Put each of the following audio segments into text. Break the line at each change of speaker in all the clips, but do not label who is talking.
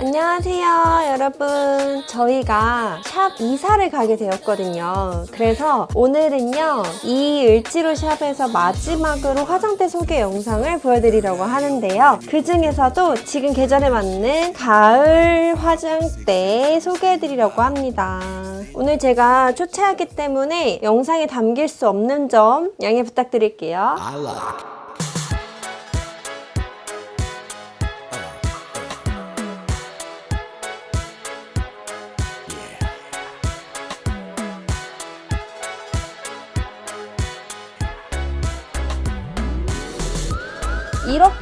안녕하세요, 여러분. 저희가 샵 이사를 가게 되었거든요. 그래서 오늘은요, 이 을지로 샵에서 마지막으로 화장대 소개 영상을 보여드리려고 하는데요. 그 중에서도 지금 계절에 맞는 가을 화장대 소개해드리려고 합니다. 오늘 제가 초췌하기 때문에 영상에 담길 수 없는 점 양해 부탁드릴게요.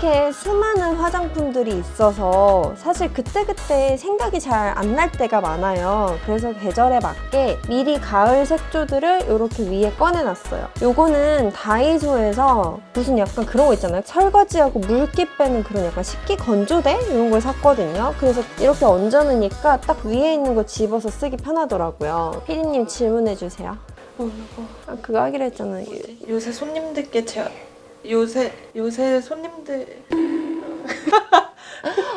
이렇게 수많은 화장품들이 있어서 사실 그때그때 생각이 잘 안 날 때가 많아요. 그래서 계절에 맞게 미리 가을 색조들을 이렇게 위에 꺼내놨어요. 요거는 다이소에서 무슨 약간 그런 거 있잖아요. 설거지하고 물기 빼는 그런 약간 식기 건조대 이런 걸 샀거든요. 그래서 이렇게 얹어놓으니까 딱 위에 있는 거 집어서 쓰기 편하더라고요. 피디님 질문해주세요. 아, 그거 하기로 했잖아요.
요새 손님들께 제가 요새 요새 손님들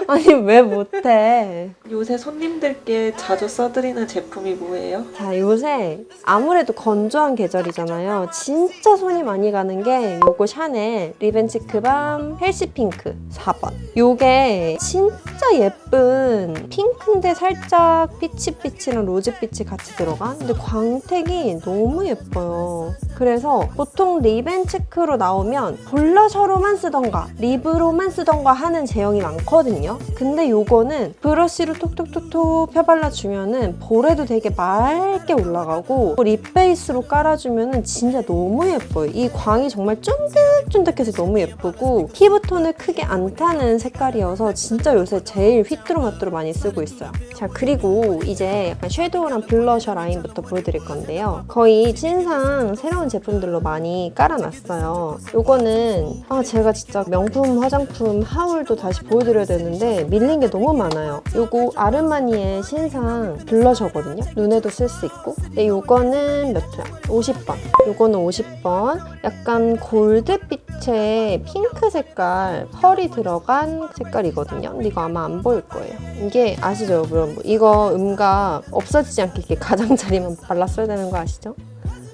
아니 왜 못해?
요새 손님들께 자주 써드리는 제품이 뭐예요?
자, 요새 아무래도 건조한 계절이잖아요. 진짜 손이 많이 가는 게 요거 샤넬 리벤치크밤 헬시핑크 4번. 요게 진짜 예쁜 핑크인데 살짝 피치피치랑 로즈빛이 같이 들어간? 근데 광택이 너무 예뻐요. 그래서 보통 리벤치크로 나오면 블러셔로만 쓰던가 립으로만 쓰던가 하는 제형이 많거든요. 근데 요거는 브러쉬로 톡톡톡톡 펴발라주면은 볼에도 되게 맑게 올라가고 립 베이스로 깔아주면은 진짜 너무 예뻐요. 이 광이 정말 쫀득쫀득해서 너무 예쁘고 피부톤을 크게 안 타는 색깔이어서 진짜 요새 제일 휘뚜루마뚜루 많이 쓰고 있어요. 자 그리고 이제 약간 섀도우랑 블러셔 라인부터 보여드릴 건데요. 거의 신상 새로운 제품들로 많이 깔아놨어요. 요거는 아 제가 진짜 명품 화장품 하울도 다시 보여드려야 되는데 밀린 게 너무 많아요. 요거 아르마니의 신상 블러셔거든요. 눈에도 쓸 수 있고. 근데 요거는 몇 호야? 50번. 요거는 50번. 약간 골드빛의 핑크 색깔 펄이 들어간 색깔이거든요. 근데 이거 아마 안 보일 거예요. 이게 아시죠, 여러분? 이거 음각 없어지지 않게 가장자리만 발랐어야 되는 거 아시죠?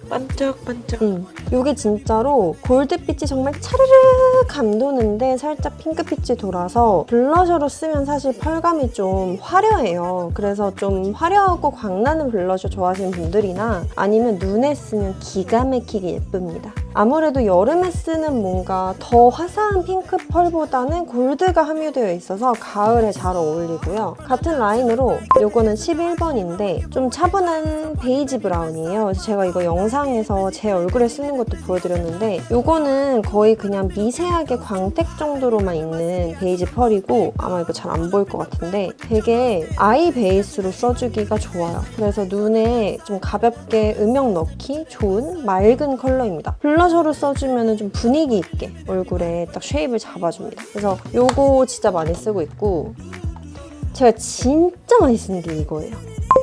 반짝반짝
음. 이게 진짜로 골드빛이 정말 차르르 감도는데 살짝 핑크빛이 돌아서 블러셔로 쓰면 사실 펄감이 좀 화려해요. 그래서 좀 화려하고 광나는 블러셔 좋아하시는 분들이나 아니면 눈에 쓰면 기가 막히게 예쁩니다. 아무래도 여름에 쓰는 뭔가 더 화사한 핑크 펄보다는 골드가 함유되어 있어서 가을에 잘 어울리고요. 같은 라인으로 요거는 11번인데 좀 차분한 베이지 브라운이에요. 제가 이거 영상에서 제 얼굴에 쓰는 것도 보여드렸는데 요거는 거의 그냥 미세하게 광택 정도로만 있는 베이지 펄이고 아마 이거 잘 안 보일 것 같은데 되게 아이 베이스로 써주기가 좋아요. 그래서 눈에 좀 가볍게 음영 넣기 좋은 맑은 컬러입니다. 블러 셔로 써주면 좀 분위기 있게 얼굴에 딱 쉐입을 잡아줍니다. 그래서 요거 진짜 많이 쓰고 있고 제가 진짜 많이 쓰는 게 이거예요.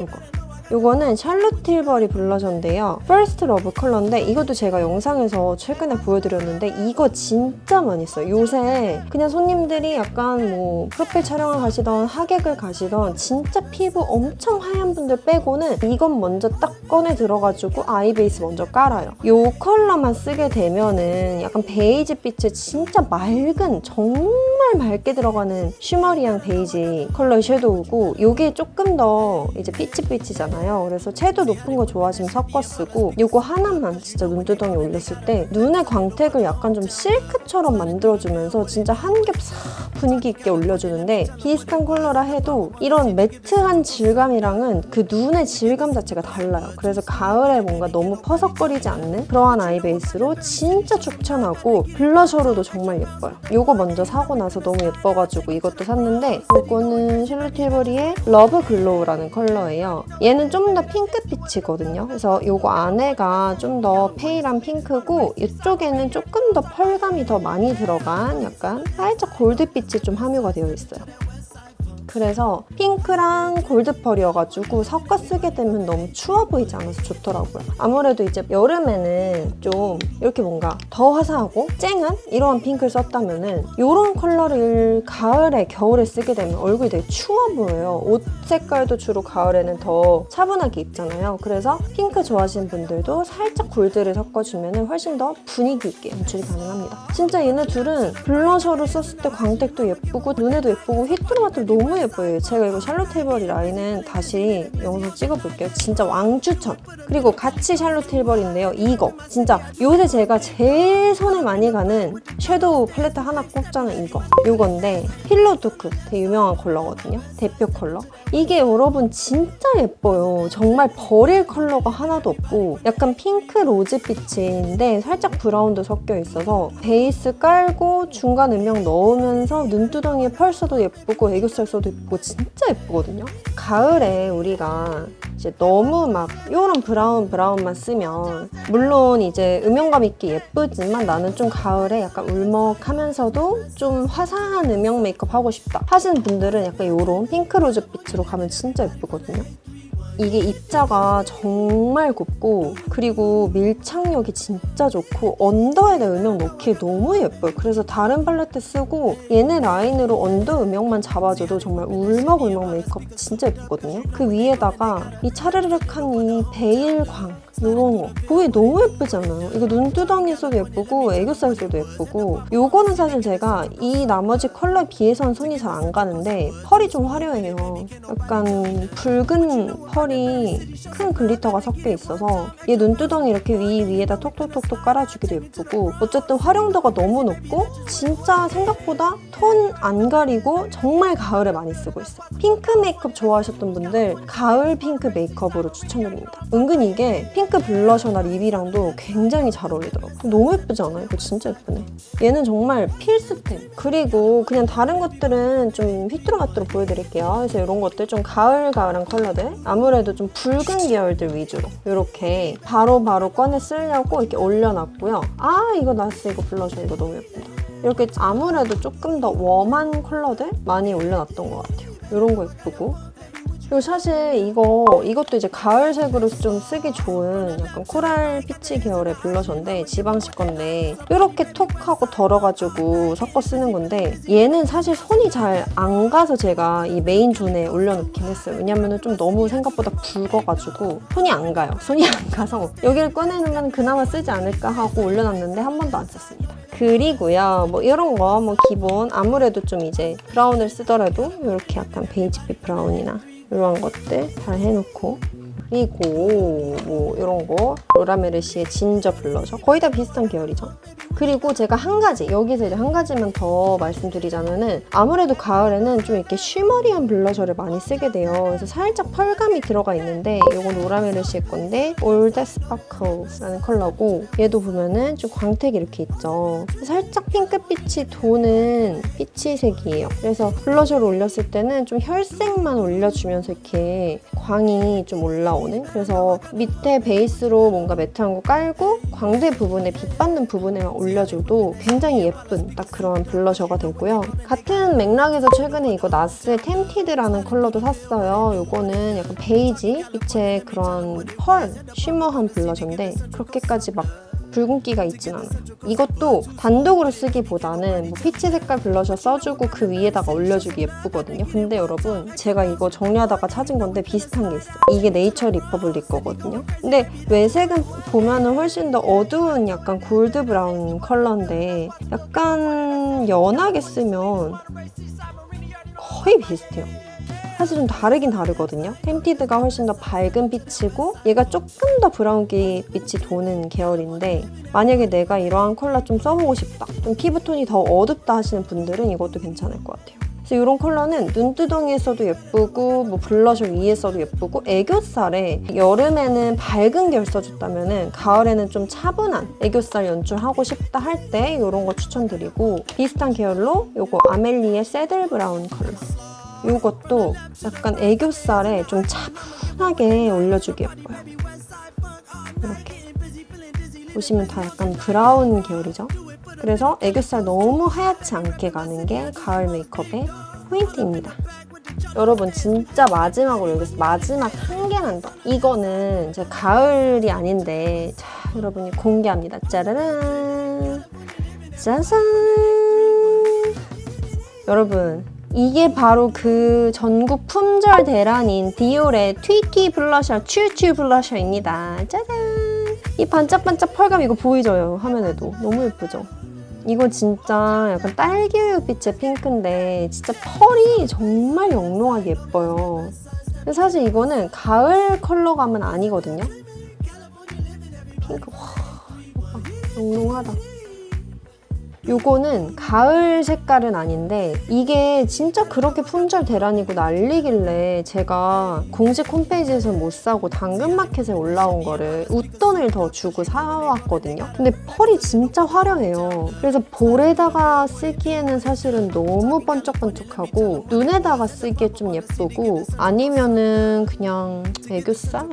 이거. 이거는 샬롯 틸버리 블러셔인데요. 퍼스트 러브 컬러인데 이것도 제가 영상에서 최근에 보여드렸는데 이거 진짜 많이 써요. 요새 그냥 손님들이 약간 뭐 프로필 촬영을 가시던 하객을 가시던 진짜 피부 엄청 하얀 분들 빼고는 이건 먼저 딱 꺼내 들어가지고 아이 베이스 먼저 깔아요. 이 컬러만 쓰게 되면은 약간 베이지 빛의 진짜 맑은 정말 맑게 들어가는 쉬머리한 베이지 컬러의 섀도우고 이게 조금 더 이제 피치피치잖아요. 그래서 채도 높은 거 좋아하시면 섞어 쓰고 이거 하나만 진짜 눈두덩이 올렸을 때 눈의 광택을 약간 좀 실크처럼 만들어주면서 진짜 한겹싹 분위기 있게 올려주는데 비슷한 컬러라 해도 이런 매트한 질감이랑은 그 눈의 질감 자체가 달라요. 그래서 가을에 뭔가 너무 퍼석거리지 않는 그러한 아이 베이스로 진짜 추천하고 블러셔로도 정말 예뻐요. 이거 먼저 사고 나서 너무 예뻐가지고 이것도 샀는데 이거는 샬롯 틸버리의 러브 글로우라는 컬러예요. 얘는 좀 더 핑크빛이거든요. 그래서 이거 안에가 좀 더 페일한 핑크고 이쪽에는 조금 더 펄감이 더 많이 들어간 약간 살짝 골드빛이 좀 함유가 되어 있어요. 그래서 핑크 핑크랑 골드 펄이어가지고 섞어 쓰게 되면 너무 추워 보이지 않아서 좋더라고요. 아무래도 이제 여름에는 좀 이렇게 뭔가 더 화사하고 쨍한 이러한 핑크를 썼다면은 이런 컬러를 가을에 겨울에 쓰게 되면 얼굴이 되게 추워 보여요. 옷 색깔도 주로 가을에는 더 차분하게 입잖아요. 그래서 핑크 좋아하시는 분들도 살짝 골드를 섞어주면 훨씬 더 분위기 있게 연출이 가능합니다. 진짜 얘네 둘은 블러셔로 썼을 때 광택도 예쁘고 눈에도 예쁘고 휘뚜루마뚜루 너무 예뻐요. 제가 이거 샬롯 틸버리 라인은 다시 영상 찍어볼게요. 진짜 왕추천. 그리고 같이 샬롯 틸버리인데요. 이거 진짜 요새 제가 제일 손에 많이 가는 섀도우 팔레트 하나 꼽자는 이거. 요건데 필로 토크 되게 유명한 컬러거든요. 대표 컬러. 이게 여러분 진짜 예뻐요. 정말 버릴 컬러가 하나도 없고 약간 핑크 로즈빛인데 살짝 브라운도 섞여 있어서 베이스 깔고 중간 음영 넣으면서 눈두덩이에 펄 써도 예쁘고 애교살 써도 예쁘고 진짜 예쁘거든요. 가을에 우리가 이제 너무 막 이런 브라운 브라운만 쓰면 물론 이제 음영감 있게 예쁘지만 나는 좀 가을에 약간 울먹하면서도 좀 화사한 음영 메이크업 하고 싶다 하시는 분들은 약간 이런 핑크 로즈 빛으로 가면 진짜 예쁘거든요. 이게 입자가 정말 곱고 그리고 밀착력이 진짜 좋고 언더에다 음영 넣기에 너무 예뻐요. 그래서 다른 팔레트 쓰고 얘네 라인으로 언더 음영만 잡아줘도 정말 울먹울먹 메이크업 진짜 예쁘거든요. 그 위에다가 이 차르르륵한 이 베일광 이런 거. 보기 너무 예쁘지 않아요? 이거 눈두덩이 써도 예쁘고 애교살 써도 예쁘고. 요거는 사실 제가 이 나머지 컬러에 비해서는 손이 잘 안 가는데 펄이 좀 화려해요. 약간 붉은 펄이 큰 글리터가 섞여 있어서 얘 눈두덩이 이렇게 위 위에다 톡톡톡톡 깔아주기도 예쁘고 어쨌든 활용도가 너무 높고 진짜 생각보다 톤 안 가리고 정말 가을에 많이 쓰고 있어요. 핑크 메이크업 좋아하셨던 분들 가을 핑크 메이크업으로 추천드립니다. 은근 이게 핑크 블러셔나 립이랑도 굉장히 잘 어울리더라고요. 너무 예쁘지 않아요? 이거 진짜 예쁘네. 얘는 정말 필수템. 그리고 그냥 다른 것들은 좀 휘뚜루마뚜루 보여드릴게요. 그래서 이런 것들 좀 가을가을한 컬러들. 아무래도 좀 붉은 계열들 위주로 이렇게 바로바로 꺼내 쓰려고 이렇게 올려놨고요. 아 이거 나스 이거 블러셔 이거 너무 예쁘다. 이렇게 아무래도 조금 더 웜한 컬러들 많이 올려놨던 것 같아요. 이런 거 예쁘고 그리고 사실 이거 이것도 이제 가을색으로 좀 쓰기 좋은 약간 코랄 피치 계열의 블러셔인데 지방식 건데 이렇게 톡 하고 덜어가지고 섞어 쓰는 건데 얘는 사실 손이 잘 안 가서 제가 이 메인 존에 올려놓긴 했어요. 왜냐면은 좀 너무 생각보다 붉어가지고 손이 안 가요. 손이 안 가서 여기를 꺼내는 건 그나마 쓰지 않을까 하고 올려놨는데 한 번도 안 썼습니다. 그리고요, 뭐 이런 거 뭐 기본 아무래도 좀 이제 브라운을 쓰더라도 이렇게 약간 베이지빛 브라운이나 이런 것들 잘 해놓고 그리고 뭐 이런 거 로라메르시의 진저 블러셔 거의 다 비슷한 계열이죠. 그리고 제가 한 가지 여기서 이제 한 가지만 더 말씀드리자면은 아무래도 가을에는 좀 이렇게 쉬머리한 블러셔를 많이 쓰게 돼요. 그래서 살짝 펄감이 들어가 있는데 이건 로라메르시의 건데 올드 스파클라는 컬러고 얘도 보면은 좀 광택이 이렇게 있죠. 살짝 핑크빛이 도는 피치색이에요. 그래서 블러셔를 올렸을 때는 좀 혈색만 올려주면서 이렇게 광이 좀 올라오는 그래서 밑에 베이스로 뭔가 매트한 거 깔고 광대 부분에 빛 받는 부분에만 올려 줘도 굉장히 예쁜 딱 그런 블러셔가 되고요. 같은 맥락에서 최근에 이거 나스의 템티드라는 컬러도 샀어요. 이거는 약간 베이지 빛의 그런 펄 쉬머한 블러셔인데 그렇게까지 막 붉은기가 있진 않아요. 이것도 단독으로 쓰기보다는 뭐 피치 색깔 블러셔 써주고 그 위에다가 올려주기 예쁘거든요. 근데 여러분 제가 이거 정리하다가 찾은 건데 비슷한 게 있어요. 이게 네이처 리퍼블릭 거거든요. 근데 외색은 보면은 훨씬 더 어두운 약간 골드 브라운 컬러인데 약간 연하게 쓰면 거의 비슷해요. 사실 좀 다르긴 다르거든요. 템티드가 훨씬 더 밝은 빛이고 얘가 조금 더 브라운기 빛이 도는 계열인데 만약에 내가 이러한 컬러 좀 써보고 싶다. 좀 피부톤이 더 어둡다 하시는 분들은 이것도 괜찮을 것 같아요. 그래서 이런 컬러는 눈두덩이에 써도 예쁘고 뭐 블러셔 위에 써도 예쁘고 애교살에 여름에는 밝은 계열 써줬다면은 가을에는 좀 차분한 애교살 연출하고 싶다 할 때 이런 거 추천드리고 비슷한 계열로 요거 아멜리의 새들 브라운 컬러 이것도 약간 애교살에 좀 차분하게 올려주기 예뻐요. 이렇게 보시면 다 약간 브라운 계열이죠. 그래서 애교살 너무 하얗지 않게 가는 게 가을 메이크업의 포인트입니다. 여러분 진짜 마지막으로 여기서 마지막 한 개만 더. 이거는 제 가을이 아닌데 자 여러분이 공개합니다. 짜라란 짜잔. 여러분 이게 바로 그 전국 품절 대란인 디올의 튀티 블러셔 츄츄 블러셔입니다. 짜잔. 이 반짝반짝 펄감 이거 보이죠? 화면에도 너무 예쁘죠? 이거 진짜 약간 딸기우유빛의 핑크인데 진짜 펄이 정말 영롱하게 예뻐요. 사실 이거는 가을 컬러감은 아니거든요. 핑크 와 대박. 영롱하다. 요거는 가을 색깔은 아닌데 이게 진짜 그렇게 품절 대란이고 난리길래 제가 공식 홈페이지에서 못 사고 당근마켓에 올라온 거를 웃돈을 더 주고 사왔거든요. 근데 펄이 진짜 화려해요. 그래서 볼에다가 쓰기에는 사실은 너무 번쩍번쩍하고 눈에다가 쓰기에 좀 예쁘고 아니면은 그냥 애교살?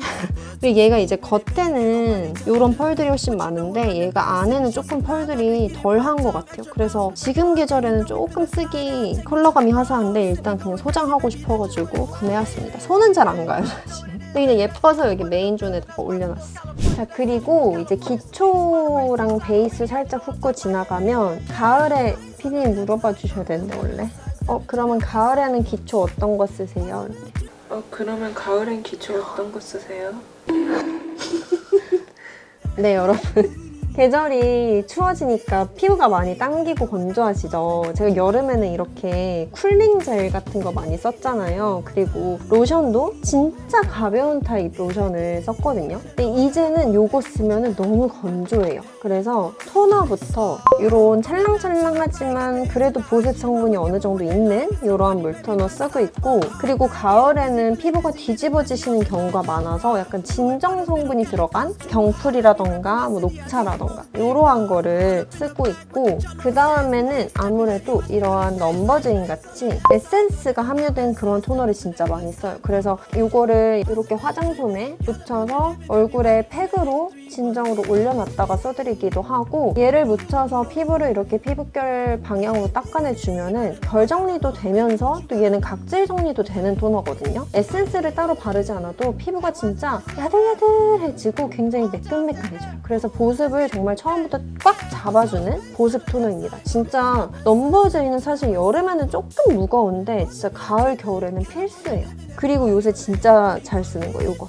그리고 얘가 이제 겉에는 이런 펄들이 훨씬 많은데 얘가 안에는 조금 펄들이 덜한 것 같아요. 그래서 지금 계절에는 조금 쓰기 컬러감이 화사한데 일단 그냥 소장하고 싶어가지고 구매했습니다. 손은 잘 안 가요 사실. 근데 그냥 예뻐서 여기 메인존에다가 올려놨어. 자 그리고 이제 기초랑 베이스 살짝 훑고 지나가면 가을에 피디님 물어봐 주셔야 되는데 원래. 어 그러면 가을에는 기초 어떤 거 쓰세요? 이렇게.
어, 그러면 가을엔 기초 어떤 거 쓰세요?
네, 여러분. 계절이 추워지니까 피부가 많이 당기고 건조하시죠. 제가 여름에는 이렇게 쿨링 젤 같은 거 많이 썼잖아요. 그리고 로션도 진짜 가벼운 타입 로션을 썼거든요. 근데 이제는 요거 쓰면 너무 건조해요. 그래서 토너부터 이런 찰랑찰랑하지만 그래도 보습 성분이 어느 정도 있는 이러한 물토너 쓰고 있고 그리고 가을에는 피부가 뒤집어지시는 경우가 많아서 약간 진정 성분이 들어간 병풀이라던가 뭐 녹차라던가 이러한 거를 쓰고 있고 그 다음에는 아무래도 이러한 넘버즈인 같이 에센스가 함유된 그런 토너를 진짜 많이 써요. 그래서 이거를 이렇게 화장솜에 묻혀서 얼굴에 팩으로 진정으로 올려놨다가 써드리기도 하고 얘를 묻혀서 피부를 이렇게 피부결 방향으로 닦아내주면은 결 정리도 되면서 또 얘는 각질 정리도 되는 토너거든요. 에센스를 따로 바르지 않아도 피부가 진짜 야들야들해지고 굉장히 매끈매끈해져요. 그래서 보습을 정말 처음부터 꽉 잡아주는 보습 토너입니다. 진짜 넘버제이는 사실 여름에는 조금 무거운데 진짜 가을 겨울에는 필수예요. 그리고 요새 진짜 잘 쓰는 거 요거.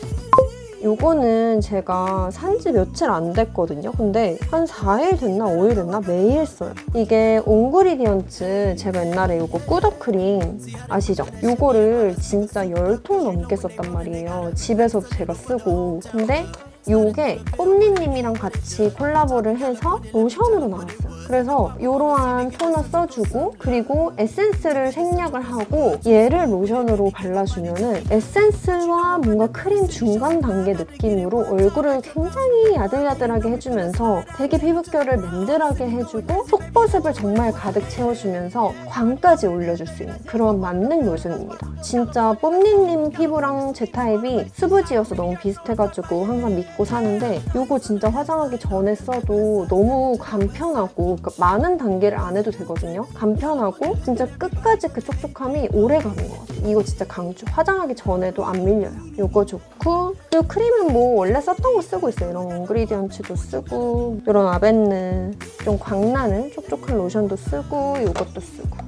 요거는 제가 산지 며칠 안 됐거든요. 근데 한 4일 됐나 5일 됐나 매일 써요. 이게 옹그리디언츠 제가 옛날에 요거 꾸덕크림 아시죠? 요거를 진짜 10통 넘게 썼단 말이에요. 집에서도 제가 쓰고. 근데 요게 뽐니님이랑 같이 콜라보를 해서 로션으로 나왔어요. 그래서 이러한 토너 써주고 그리고 에센스를 생략을 하고 얘를 로션으로 발라주면은 에센스와 뭔가 크림 중간 단계 느낌으로 얼굴을 굉장히 야들야들하게 해주면서 되게 피부결을 맨들하게 해주고 속보습을 정말 가득 채워주면서 광까지 올려줄 수 있는 그런 만능 로션입니다. 진짜 뽐니님 피부랑 제 타입이 수부지여서 너무 비슷해가지고 항상 믿고 사는데 이거 진짜 화장하기 전에 써도 너무 간편하고 그러니까 많은 단계를 안 해도 되거든요. 간편하고 진짜 끝까지 그 촉촉함이 오래 가는 것 같아요. 이거 진짜 강추. 화장하기 전에도 안 밀려요. 이거 좋고 그리고 크림은 뭐 원래 썼던 거 쓰고 있어요. 이런 옹그리디언츠도 쓰고 이런 아벤느 좀 광나는 촉촉한 로션도 쓰고 이것도 쓰고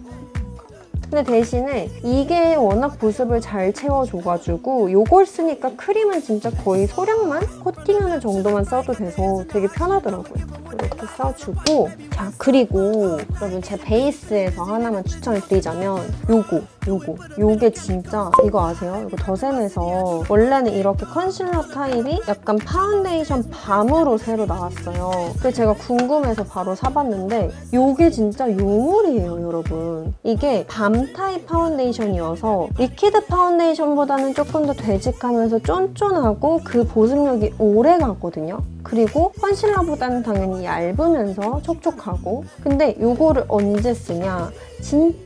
근데 대신에 이게 워낙 보습을 잘 채워줘가지고 이걸 쓰니까 크림은 진짜 거의 소량만 코팅하는 정도만 써도 돼서 되게 편하더라고요. 이렇게 써주고 자 그리고 여러분 제 베이스에서 하나만 추천을 드리자면 요거 요거 요게 진짜 이거 아세요? 이거 더샘에서 원래는 이렇게 컨실러 타입이 약간 파운데이션 밤으로 새로 나왔어요. 그래서 제가 궁금해서 바로 사봤는데 요게 진짜 요물이에요 여러분. 이게 밤 타입 파운데이션이어서 리퀴드 파운데이션보다는 조금 더 되직하면서 쫀쫀하고 그 보습력이 오래 가거든요. 그리고 컨실러보다는 당연히 얇으면서 촉촉하고. 근데 요거를 언제 쓰냐? 진짜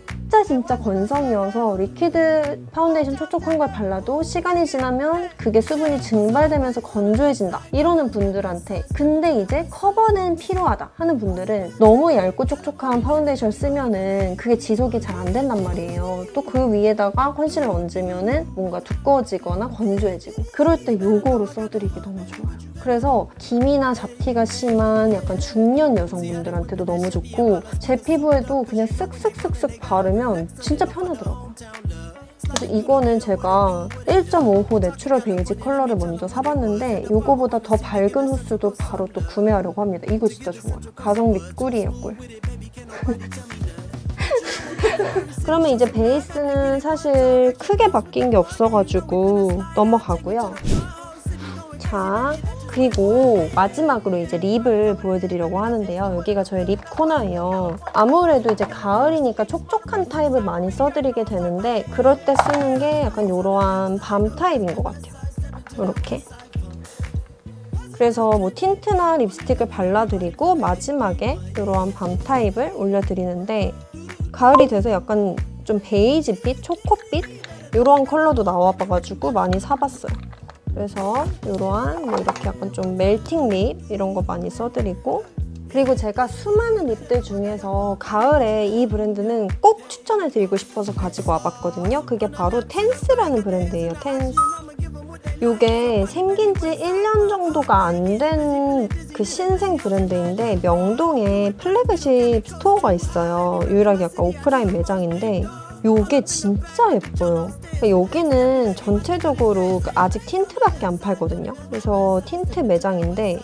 진짜 건성이어서 리퀴드 파운데이션 촉촉한 걸 발라도 시간이 지나면 그게 수분이 증발되면서 건조해진다. 이러는 분들한테 근데 이제 커버는 필요하다 하는 분들은 너무 얇고 촉촉한 파운데이션 쓰면은 그게 지속이 잘 안 된단 말이에요. 또 그 위에다가 컨실러 얹으면은 뭔가 두꺼워지거나 건조해지고 그럴 때 요거로 써드리기 너무 좋아요. 그래서 기미나 잡티가 심한 약간 중년 여성분들한테도 너무 좋고 제 피부에도 그냥 쓱쓱쓱쓱 바르면 진짜 편하더라고요. 그래서 이거는 제가 1.5호 내추럴 베이지 컬러를 먼저 사봤는데 이거보다 더 밝은 호수도 바로 또 구매하려고 합니다. 이거 진짜 좋아요. 가성비 꿀이에요, 꿀. 그러면 이제 베이스는 사실 크게 바뀐 게 없어가지고 넘어가고요. 자, 그리고 마지막으로 이제 립을 보여드리려고 하는데요. 여기가 저희 립 코너예요. 아무래도 이제 가을이니까 촉촉한 타입을 많이 써드리게 되는데 그럴 때 쓰는 게 약간 이러한 밤 타입인 것 같아요. 이렇게. 그래서 뭐 틴트나 립스틱을 발라드리고 마지막에 이러한 밤 타입을 올려드리는데 가을이 돼서 약간 좀 베이지빛, 초코빛 이런 컬러도 나와봐가지고 많이 사봤어요. 그래서 이러한 뭐 이렇게 약간 좀 멜팅 립 이런 거 많이 써드리고 그리고 제가 수많은 립들 중에서 가을에 이 브랜드는 꼭 추천을 드리고 싶어서 가지고 와봤거든요. 그게 바로 텐스라는 브랜드예요. 텐스. 요게 생긴 지 1년 정도가 안 된 그 신생 브랜드인데 명동에 플래그십 스토어가 있어요. 유일하게 약간 오프라인 매장인데 요게 진짜 예뻐요. 그러니까 여기는 전체적으로 그 아직 틴트밖에 안 팔거든요. 그래서 틴트 매장인데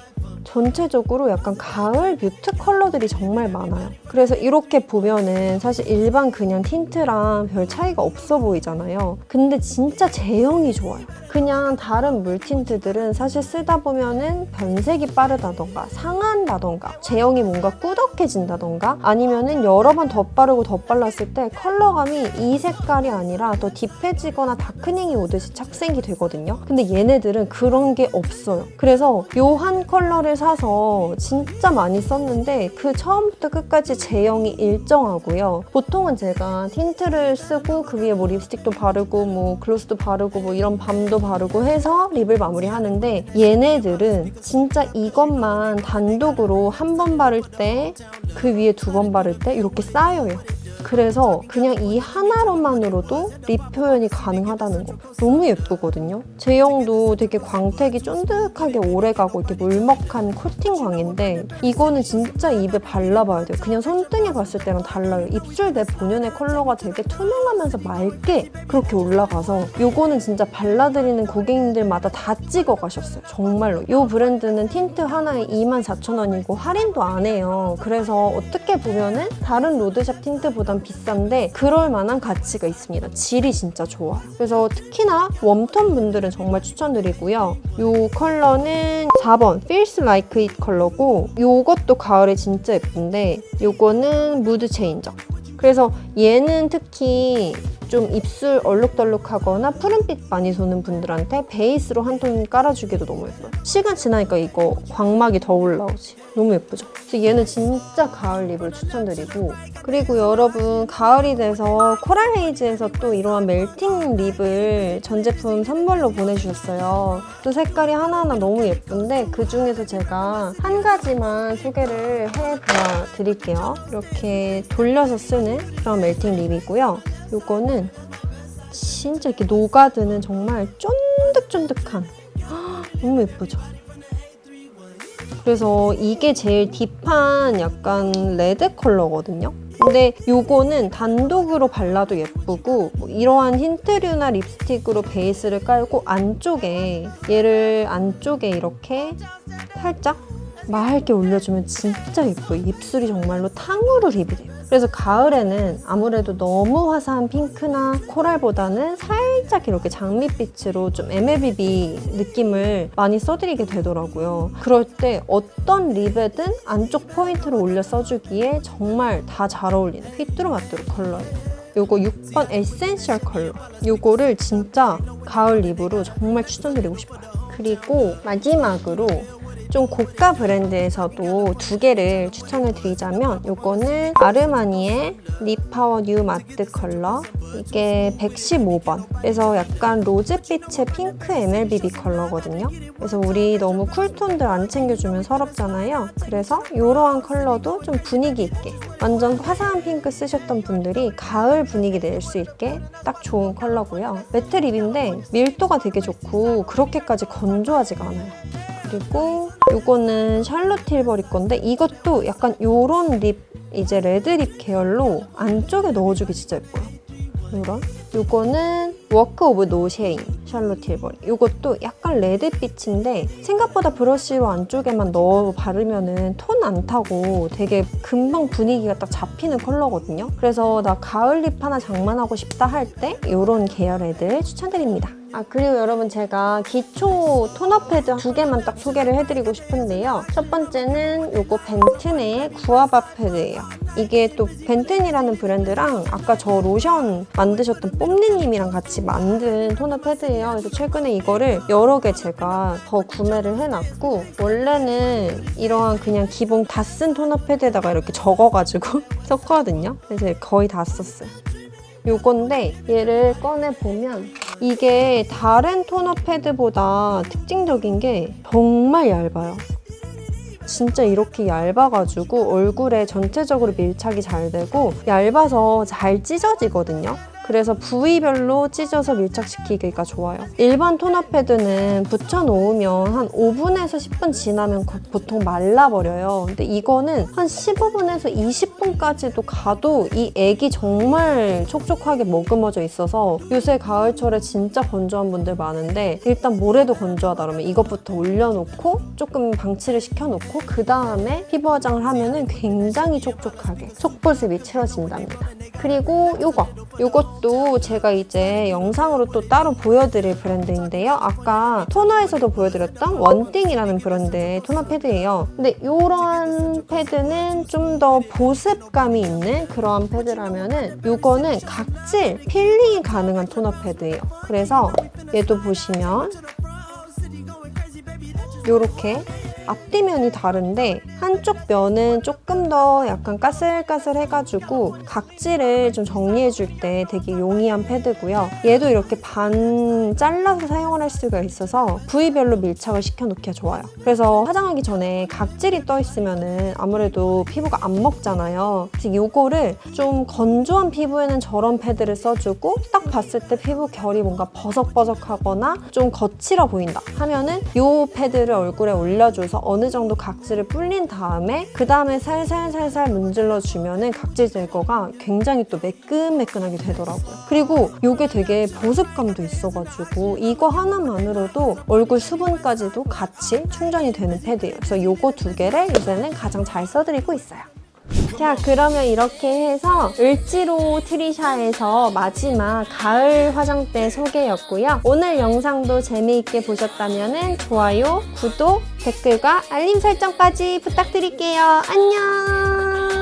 전체적으로 약간 가을 뮤트 컬러들이 정말 많아요. 그래서 이렇게 보면은 사실 일반 그냥 틴트랑 별 차이가 없어 보이잖아요. 근데 진짜 제형이 좋아요. 그냥 다른 물 틴트들은 사실 쓰다 보면은 변색이 빠르다던가 상한다던가 제형이 뭔가 꾸덕해진다던가 아니면은 여러 번 덧바르고 덧발랐을 때 컬러감이 이 색깔이 아니라 더 딥해지거나 다크닝이 오듯이 착생이 되거든요. 근데 얘네들은 그런 게 없어요. 그래서 요 한 컬러를 사서 진짜 많이 썼는데 그 처음부터 끝까지 제형이 일정하고요. 보통은 제가 틴트를 쓰고 그 위에 뭐 립스틱도 바르고 뭐 글로스도 바르고 뭐 이런 밤도 바르고 해서 립을 마무리하는데 얘네들은 진짜 이것만 단독으로 한 번 바를 때 그 위에 두 번 바를 때 이렇게 쌓여요. 그래서 그냥 이 하나로만으로도 립 표현이 가능하다는 거 너무 예쁘거든요. 제형도 되게 광택이 쫀득하게 오래가고 이렇게 물먹한 코팅 광인데 이거는 진짜 입에 발라봐야 돼요. 그냥 손등에 봤을 때랑 달라요. 입술 내 본연의 컬러가 되게 투명하면서 맑게 그렇게 올라가서 이거는 진짜 발라드리는 고객님들마다 다 찍어 가셨어요. 정말로. 이 브랜드는 틴트 하나에 24,000원이고 할인도 안 해요. 그래서 어떻게 보면은 다른 로드샵 틴트보 단 비싼데 그럴 만한 가치가 있습니다. 질이 진짜 좋아요. 그래서 특히나 웜톤 분들은 정말 추천드리고요. 이 컬러는 4번 Feels Like It 컬러고 이것도 가을에 진짜 예쁜데 이거는 무드 체인저. 그래서 얘는 특히 좀 입술 얼룩덜룩하거나 푸른빛 많이 도는 분들한테 베이스로 한 톤 깔아주기도 너무 예뻐요. 시간 지나니까 이거 광막이 더 올라오지. 너무 예쁘죠? 그래서 얘는 진짜 가을 립을 추천드리고 그리고 여러분 가을이 돼서 코랄 헤이즈에서 또 이러한 멜팅 립을 전 제품 선물로 보내주셨어요. 또 색깔이 하나하나 너무 예쁜데 그 중에서 제가 한 가지만 소개를 해보아 드릴게요. 이렇게 돌려서 쓰는 그런 멜팅 립이고요. 요거는 진짜 이렇게 녹아드는 정말 쫀득쫀득한 헉, 너무 예쁘죠? 그래서 이게 제일 딥한 약간 레드 컬러거든요. 근데 요거는 단독으로 발라도 예쁘고 뭐 이러한 흰트류나 립스틱으로 베이스를 깔고 안쪽에 얘를 안쪽에 이렇게 살짝 맑게 올려주면 진짜 예뻐요. 입술이 정말로 탕후루 립이 돼요. 그래서 가을에는 아무래도 너무 화사한 핑크나 코랄보다는 살짝 이렇게 장밋빛으로 좀 MLBB 느낌을 많이 써드리게 되더라고요. 그럴 때 어떤 립에든 안쪽 포인트를 올려 써주기에 정말 다 잘 어울리는 휘뚜루마뚜루 컬러예요. 요거 6번 에센셜 컬러. 요거를 진짜 가을 립으로 정말 추천드리고 싶어요. 그리고 마지막으로 좀 고가 브랜드에서도 두 개를 추천을 드리자면 요거는 아르마니의 리파워 뉴 마트 컬러 이게 115번. 그래서 약간 로즈빛의 핑크 MLBB 컬러거든요. 그래서 우리 너무 쿨톤들 안 챙겨주면 서럽잖아요. 그래서 이러한 컬러도 좀 분위기 있게 완전 화사한 핑크 쓰셨던 분들이 가을 분위기 낼 수 있게 딱 좋은 컬러고요. 매트 립인데 밀도가 되게 좋고 그렇게까지 건조하지가 않아요 그리고 요거는 샬롯 틸버리 건데 이것도 약간 요런 립 이제 레드립 계열로 안쪽에 넣어주기 진짜 예뻐요. 요런 요거는 워크 오브 노 쉐인 샬롯 틸버리 요것도 약간 레드빛인데 생각보다 브러쉬로 안쪽에만 넣어 바르면은 톤 안 타고 되게 금방 분위기가 딱 잡히는 컬러거든요. 그래서 나 가을 립 하나 장만하고 싶다 할 때 요런 계열 애들 추천드립니다. 아 그리고 여러분 제가 기초 토너 패드 두 개만 딱 소개를 해드리고 싶은데요. 첫 번째는 요거 벤튼의 구아바 패드예요. 이게 또 벤튼이라는 브랜드랑 아까 저 로션 만드셨던 뽐니님이랑 같이 만든 토너 패드예요. 그래서 최근에 이거를 여러 개 제가 더 구매를 해놨고 원래는 이러한 그냥 기본 다 쓴 토너 패드에다가 이렇게 적어가지고 썼거든요. 그래서 거의 다 썼어요. 요건데 얘를 꺼내 보면 이게 다른 토너 패드보다 특징적인 게 정말 얇아요. 진짜 이렇게 얇아가지고 얼굴에 전체적으로 밀착이 잘 되고 얇아서 잘 찢어지거든요. 그래서 부위별로 찢어서 밀착시키기가 좋아요. 일반 토너 패드는 붙여놓으면 한 5분에서 10분 지나면 거- 보통 말라버려요. 근데 이거는 한 15분에서 20분까지도 가도 이 액이 정말 촉촉하게 머금어져 있어서 요새 가을철에 진짜 건조한 분들 많은데 일단 모래도 건조하다 그러면 이것부터 올려놓고 조금 방치를 시켜놓고 그 다음에 피부 화장을 하면은 굉장히 촉촉하게 속보습이 채워진답니다. 그리고 요거 요 것도 제가 이제 영상으로 또 따로 보여드릴 브랜드인데요. 아까 토너에서도 보여드렸던 원띵이라는 브랜드의 토너 패드예요. 근데 이런 패드는 좀 더 보습감이 있는 그러한 패드라면은 요거는 각질 필링이 가능한 토너 패드예요. 그래서 얘도 보시면 요렇게 앞뒤면이 다른데 한쪽 면은 조금 더 약간 까슬까슬 해가지고 각질을 좀 정리해줄 때 되게 용이한 패드고요. 얘도 이렇게 반 잘라서 사용을 할 수가 있어서 부위별로 밀착을 시켜놓기가 좋아요. 그래서 화장하기 전에 각질이 떠 있으면은 아무래도 피부가 안 먹잖아요. 그래서 요거를 좀 건조한 피부에는 저런 패드를 써주고 딱 봤을 때 피부 결이 뭔가 버석버석하거나 좀 거칠어 보인다 하면은 요 패드를 얼굴에 올려줘서 어느 정도 각질을 불린 다음에 그 다음에 살살살살 문질러 주면은 각질 제거가 굉장히 또 매끈매끈하게 되더라고요. 그리고 요게 되게 보습감도 있어가지고 이거 하나만으로도 얼굴 수분까지도 같이 충전이 되는 패드예요. 그래서 요거 두 개를 요새는 가장 잘 써드리고 있어요. 자, 그러면 이렇게 해서 을지로 트리샤에서 마지막 가을 화장대 소개였고요. 오늘 영상도 재미있게 보셨다면 좋아요, 구독, 댓글과 알림 설정까지 부탁드릴게요. 안녕!